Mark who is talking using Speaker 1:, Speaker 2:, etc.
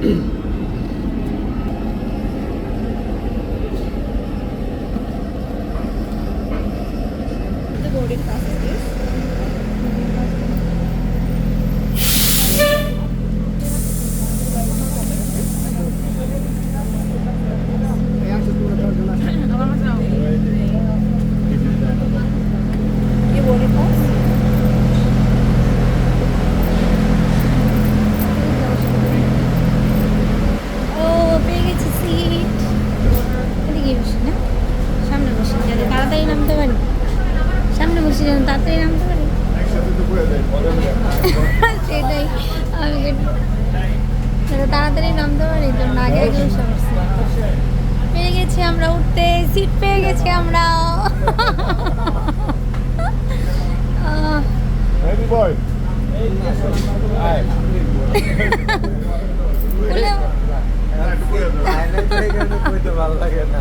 Speaker 1: the boarding process is
Speaker 2: তাড়াতাড়ি নামতে পারি? সামনে বসে যেন তাড়াতাড়ি নামতে পারি? সেটাই আমি তাড়াতাড়ি নামতে পারি তো না গেলেও সমস্যা পেয়ে গেছি আমরা উঠতে সিট পেয়ে গেছি আমরা।
Speaker 3: ভালো লাগে না।